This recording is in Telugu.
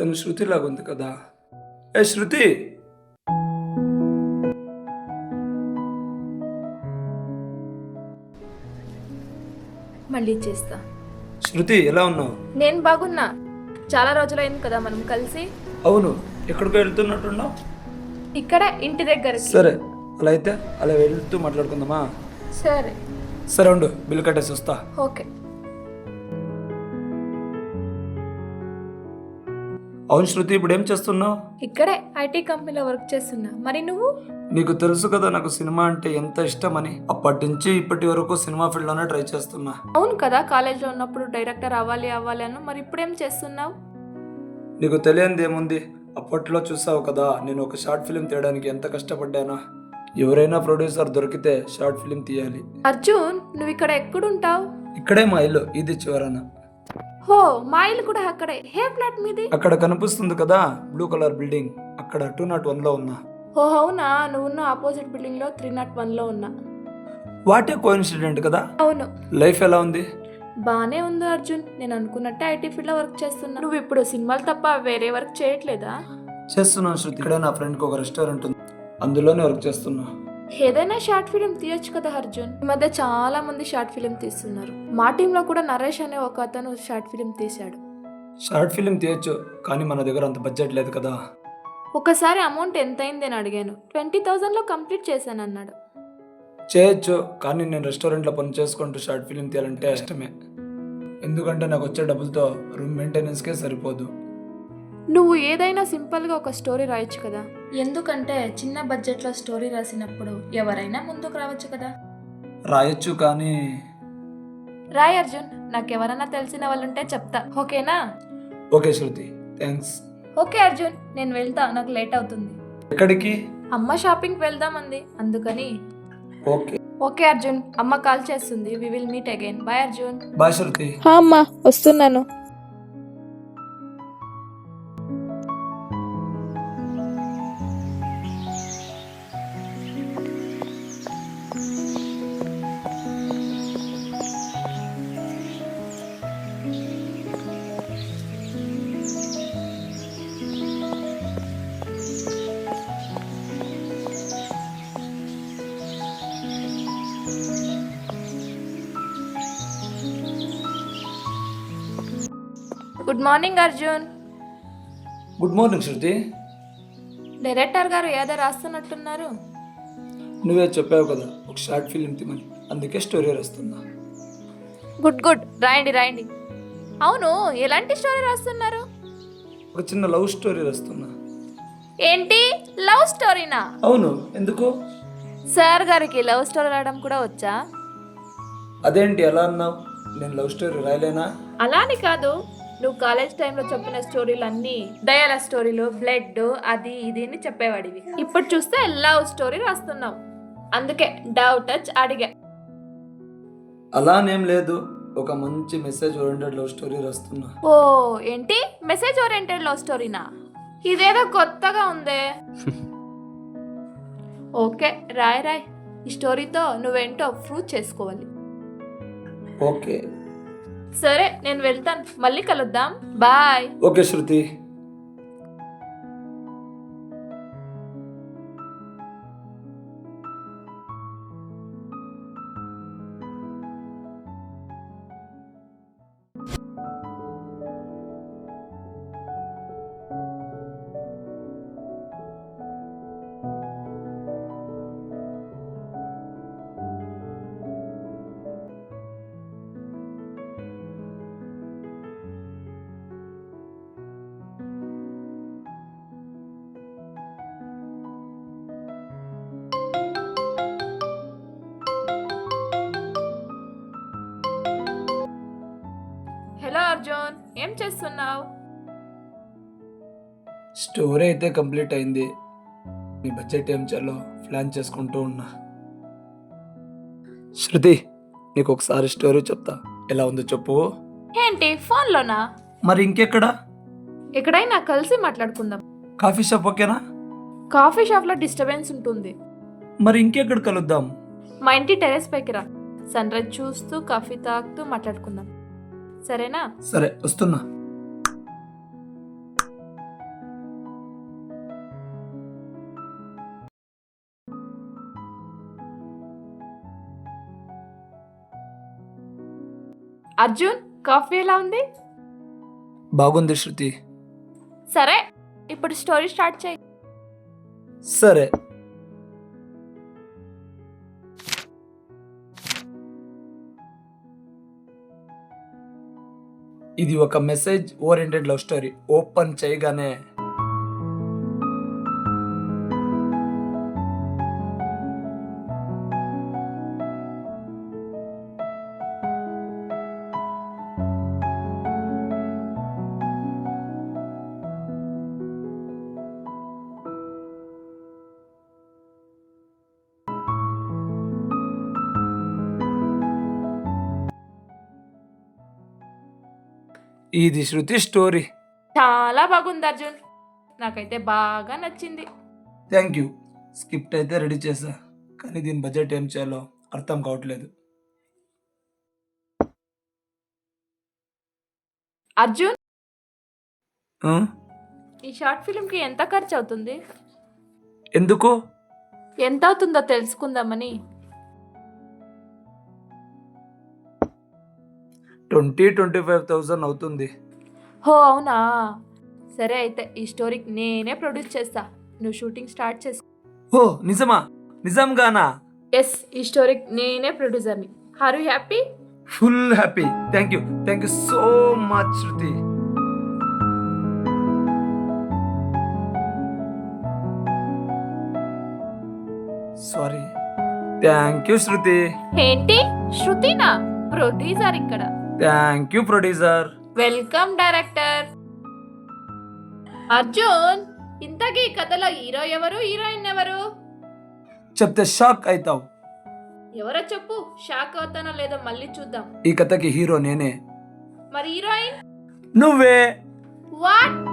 తను శృతి లాగుంది కదా. ఏ శృతి? మళ్ళీ చేస్తా. శృతి ఎలా ఉన్నావు? నేను బాగున్నా. చాలా రోజులైంది కదా మనం కలిసి. అవును. ఎక్కడికో వెళ్తున్నట్టున్నావు? ఇక్కడ ఇంటి దగ్గరకి. సరే అలా అయితే అలా వెళ్తూ మాట్లాడుకుందామా? సరే. సరే ఉండు బిల్లు కట్టేసి వస్తా. ఓకే. అవును శృతి ఇప్పుడు ఏం చేస్తున్నావు? ఇక్కడే ఐటీ కంపెనీలో వర్క్ చేస్తున్నా. మరి నువ్వు? నీకు తెలుసు కదా నాకు సినిమా అంటే ఎంత ఇష్టమని. అప్పటి నుంచి ఇప్పటి వరకు సినిమా ఫీల్డ్లోనే ట్రై చేస్తున్నా. అవును కదా కాలేజ్లో ఉన్నప్పుడు డైరెక్టర్ అవ్వాలి అవ్వాలి అను మరి ఇప్పుడేం చేస్తున్నావు? నీకు తెలియంది ఏముంది? అప్పట్లో చూసావు కదా నేను ఒక షార్ట్ ఫిల్మ్ తీయడానికి ఎంత కష్టపడ్డానా? ఎవరైనా ప్రొడ్యూసర్ దొరికితే షార్ట్ ఫిల్మ్ తీయాలి. అర్జున్ నువ్వు ఇక్కడ ఎక్కడుంటావు? ఇక్కడే మా ఇల్లు ఇది చివరన. హో మా ఇల్లు కూడా అక్కడే. హే ఫ్లాట్ మీది? అక్కడ కనిపిస్తుంది కదా బ్లూ కలర్ బిల్డింగ్. అక్కడ టూ నాట్ వన్లో ఉన్నా. ఓ అవునా? నువ్వున్న ఆపోజిట్ బిల్డింగ్లో త్రీ నాట్ వన్లో ఉన్నా. వాటే కోఇన్సిడెంట్ కదా? అవును. లైఫ్ ఎలా ఉంది? బానే ఉంది అర్జున్. నేను అనుకున్నట్టే ఐటీ ఫీల్డ్లో వర్క్ చేస్తున్నా. నువ్వు ఇప్పుడు సినిమాలు తప్ప వేరే వర్క్ చేయట్లేదా? చేస్తున్నాను శృతి. ఇక్కడే నా ఫ్రెండ్కి ఒక రెస్టారెంట్ ఉంది. అందులోనే వర్క్ చేస్తున్నా. ఏదైనా షార్ట్ ఫిలిం తీయొచ్చు కదా అర్జున్? ఈ మధ్య చాలా మంది షార్ట్ ఫిలిం తీస్తున్నారు. మా టీంలో కూడా నరేష్ అనే ఒక అతను షార్ట్ ఫిలిం తీశాడు. షార్ట్ ఫిల్మ్ తీయొచ్చు కానీ మన దగ్గర అంత బడ్జెట్ లేదు కదా. ఒకసారి అమౌంట్ ఎంత అయింది అని అడిగాను. ట్వంటీ థౌజండ్లో కంప్లీట్ చేశాను అన్నాడు. చేయొచ్చు కానీ నేను రెస్టారెంట్లో పని చేసుకుంటూ షార్ట్ ఫిల్మ్ తీయాలంటే ఇష్టమే. ఎందుకంటే నాకు వచ్చే డబ్బులతో రూమ్ మెయింటెనెన్స్కే సరిపోదు. నువ్వు ఏదైనా సింపుల్గా ఒక స్టోరీ రాయొచ్చు కదా. ఎందుకంటే చిన్న బడ్జెట్లో స్టోరీ రాసినప్పుడు ఎవరైనా ముందుకు రావచ్చు కదా. రాయొచ్చు కానీ రాయ్ అర్జున్ నాకు ఎవరైనా తెలిసిన వాళ్ళు ఉంటే చెప్తా. ఓకేనా? Okay Shruti thanks. Okay Arjun నేను వెళ్తా నాకు లేట్ అవుతుంది. ఎక్కడికి? అమ్మ షాపింగ్ వెళ్దామంది అందుకని. ఓకే. ఓకే అర్జున్ అమ్మ కాల్ చేస్తుంది we will meet again bye Arjun. Bye Shruti. అమ్మ వస్తున్నాను. Good morning Arjun good morning Shruti director గారు ఏదో రాస్తున్నట్టున్నారు. నువ్వే చెప్పావు కదా ఒక షార్ట్ ఫిల్మ్ తీమని. అందుకే స్టోరీ రాస్తున్నా. Good good. రాయండి రాయండి. అవును ఎలాంటి స్టోరీ రాస్తున్నారు? ఒక చిన్న లవ్ స్టోరీ రాస్తున్నా. ఏంటి? లవ్ స్టోరీనా? అవును ఎందుకు? సార్ గారికి లవ్ స్టోరీ రాయడం కూడా వచ్చా? అదేంటి ఎలా అన్నావు? నేను లవ్ స్టోరీ రాయలేనా? అలా అని కాదు. నువ్వు కాలేజ్ టైంలో చెప్పిన స్టోరీలు అన్నీ దయాల స్టోరీలు బ్లడ్ అది ఇది అని చెప్పేవాడివి. ఇప్పుడు చూస్తే లవ్ స్టోరీ రాస్తున్నావు. అందుకే డౌట్ టచ్ అడిగా. అలానేం లేదు ఒక మంచి మెసేజ్ ఓరియంటెడ్ లవ్ స్టోరీ రాస్తున్నా. ఓ ఏంటి? మెసేజ్ ఓరియంటెడ్ లవ్ స్టోరీనా ఇదేదో కొత్తగా ఉందే. ఓకే రాయ్ రాయ్ ఈ స్టోరీతో నువ్వేంటో ప్రూవ్ చేసుకోవాలి. ఓకే. సరే నేను వెళ్తాను. మళ్ళీ కలుద్దాం. బాయ్. ఓకే శృతి. ఏం చేస్తున్నావు? స్టోరీ అయితే కంప్లీట్ అయింది. నీ బడ్జెట్ ఏం చాలో ప్లాన్ చేసుకుంటూ ఉన్నా. శృతి నీకు ఒకసారి స్టోరీ చెప్తా. ఎలా ఉందో చెప్పు. ఏంటి ఫోన్లోనా? మరి ఇంకెక్కడ? ఎక్కడైనా కలిసి మాట్లాడుకుందాం. కాఫీ షాప్ ఓకేనా? కాఫీ షాప్లో డిస్టర్బెన్స్ ఉంటుంది. మరి ఇంకెక్కడ కలుద్దాం? మా ఇంటి టెరెస్ పైకి రా. సన్ రైజ్ చూస్తూ కాఫీ తాగుతూ మాట్లాడుకుందాం. సరేనా? సరే వస్తున్నా. అర్జున్ కాఫీ ఎలా ఉంది? బాగుంది శృతి. సరే ఇప్పుడు స్టోరీ స్టార్ట్ చేయి. సరే. ఇది ఒక message oriented love story open చేయగానే ఇది శృతి స్టోరీ. చాలా బాగుంది అర్జున్. నాకైతే బాగా నచ్చింది. Thank you. స్క్రిప్ట్ అయితే రెడీ చేసా కానీ దీని బడ్జెట్ ఏం చేయాలో అర్థం కావట్లేదు. అర్జున్? ఆ? ఈ షార్ట్ ఫిల్మ్కి ఎంత ఖర్చు అవుతుంది ఎందుకు? ఎంత అవుతుందో తెలుసుకుందామని. ట్వంటీ ట్వంటీ ఫైవ్ థౌజండ్ అవుతుంది. హో అవునా? సరే అయితే ఈ స్టోరీకి నేనే ప్రొడ్యూస్ చేస్తా. నువ్వు షూటింగ్ స్టార్ట్ చేసుకో ఓ నిజమా? నిజంగానా? ఎస్ ఈ స్టోరీకి నేనే ప్రొడ్యూసర్ని. Are you happy? Full happy. Thank you. Thank you so much Shruti. Sorry thank you Shruti. ఏంటి? శృతినా? ప్రొడ్యూసర్ ఇక్కడ. Thank you producer welcome director Arjun ఇంతకీ ఈ కథలో హీరో ఎవరు హీరోయిన్ ఎవరు? చెప్తే షాక్ అవుతావు ఎవరో చెప్పు షాక్ అవుతానో లేదో మళ్ళీ చూద్దాం. ఈ కథకి హీరో నేనే. మరి హీరోయిన్? నువ్వే. వాట్